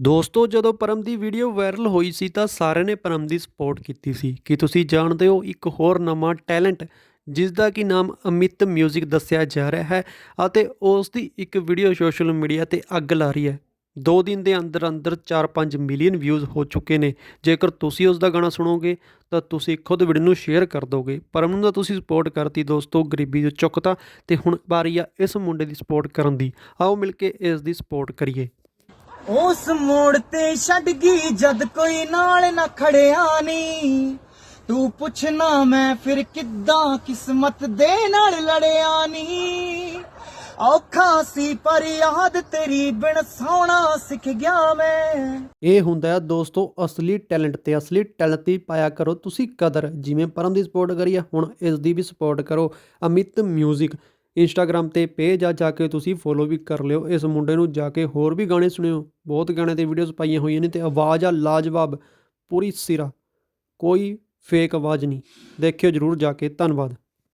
ਦੋਸਤੋ, ਜਦੋਂ ਪਰਮ ਦੀ video viral ਹੋਈ ਸੀ ਤਾਂ ਸਾਰਿਆਂ ਨੇ ਪਰਮ ਦੀ ਸਪੋਰਟ ਕੀਤੀ ਸੀ। ਕਿ ਤੁਸੀਂ ਜਾਣਦੇ ਹੋ, ਇੱਕ ਹੋਰ ਨਵਾਂ ਟੈਲੈਂਟ ਜਿਸ ਦਾ ਕਿ ਨਾਮ ਅਮਿਤ 뮤직 ਦੱਸਿਆ ਜਾ ਰਿਹਾ ਹੈ ਅਤੇ ਉਸ ਦੀ ਇੱਕ ਵੀਡੀਓ ਸੋਸ਼ਲ ਮੀਡੀਆ ਤੇ ਅੱਗ ਲਾ ਰਹੀ ਹੈ। 2 ਦਿਨ ਦੇ ਅੰਦਰ ਅੰਦਰ 4-5 ਮਿਲੀਅਨ ਵਿਊਜ਼ ਹੋ ਚੁੱਕੇ ਨੇ। ਜੇਕਰ ਤੁਸੀਂ ਉਸ ਦਾ ਗਾਣਾ ਸੁਣੋਗੇ, ਤਾਂ ਤੁਸੀਂ ਖੁਦ ਵੀਡੀਓ ਨੂੰ ਸ਼ੇਅਰ ਕਰ ਦੋਗੇ। ਪਰਮ ਨੂੰ ਤਾਂ ਤੁਸੀਂ ਸਪੋਰਟ ਕਰਤੀ ਦੋਸਤੋ, ਗਰੀਬੀ ਤੋਂ ਚੁੱਕਤਾ ਤੇ ਹੁਣ ਵਾਰੀ ਆ ਇਸ ਮੁੰਡੇ ਦੀ ਸਪੋਰਟ ਕਰਨ ਦੀ। ਆਓ ਮਿਲ ਕੇ ਇਸ ਦੀ ਸਪੋਰਟ ਕਰੀਏ। ਉਸ ਮੋੜ ਤੇ ਛੱਡ ਗਈ, ਜਦ ਕੋਈ ਨਾਲ ਨਾ ਖੜਿਆ ਨੀ ਤੂੰ ਪੁੱਛਣਾ ਮੈਂ ਫਿਰ ਕਿੱਦਾਂ ਕਿਸਮਤ ਦੇ ਨਾਲ ਲੜਿਆ ਨੀ ਔਖਾ ਸੀ ਪਰ ਯਾਦ ਤੇਰੀ ਬਿਨ ਸੋਣਾ ਸਿੱਖ ਗਿਆ ਮੈਂ। ਇਹ ਹੁੰਦਾ ਹੈ, ਦੋਸਤੋ, ਅਸਲੀ ਟੈਲੈਂਟ ਤੇ ਅਸਲੀ ਟੈਲੈਂਟ ਦੀ ਪਾਇਆ ਕਰੋ ਤੁਸੀਂ ਕਦਰ, ਜਿਵੇਂ ਪਰਮ ਦੀ ਸਪੋਰਟ ਕਰੀ ਆ ਹੁਣ ਇਸ ਦੀ ਵੀ ਸਪੋਰਟ ਕਰੋ। ਅਮਿਤ 뮤직 ਇੰਸਟਾਗ੍ਰam ਤੇ ਪੇਜ ਆ, ਜਾ ਕੇ ਤੁਸੀਂ ਫੋਲੋ ਵੀ ਕਰ ਲਿਓ, ਇਸ ਮੁੰਡੇ ਨੂੰ ਜਾ ਕੇ ਹੋਰ ਵੀ ਗਾਣੇ ਸੁਣਿਓ। ਬਹੁਤ ਗਾਣੇ ਤੇ ਵੀਡੀਓਜ਼ ਪਾਈਆਂ ਹੋਈਆਂ ਨੇ ਤੇ ਆਵਾਜ਼ ਆ ਲਾਜਵਾਬ, ਪੂਰੀ ਸਿਰਾ। ਕੋਈ ਫੇਕ ਆਵਾਜ਼ ਨਹੀਂ। ਦੇਖਿਓ ਜਰੂਰ ਜਾ ਕੇ। ਧੰਨਵਾਦ।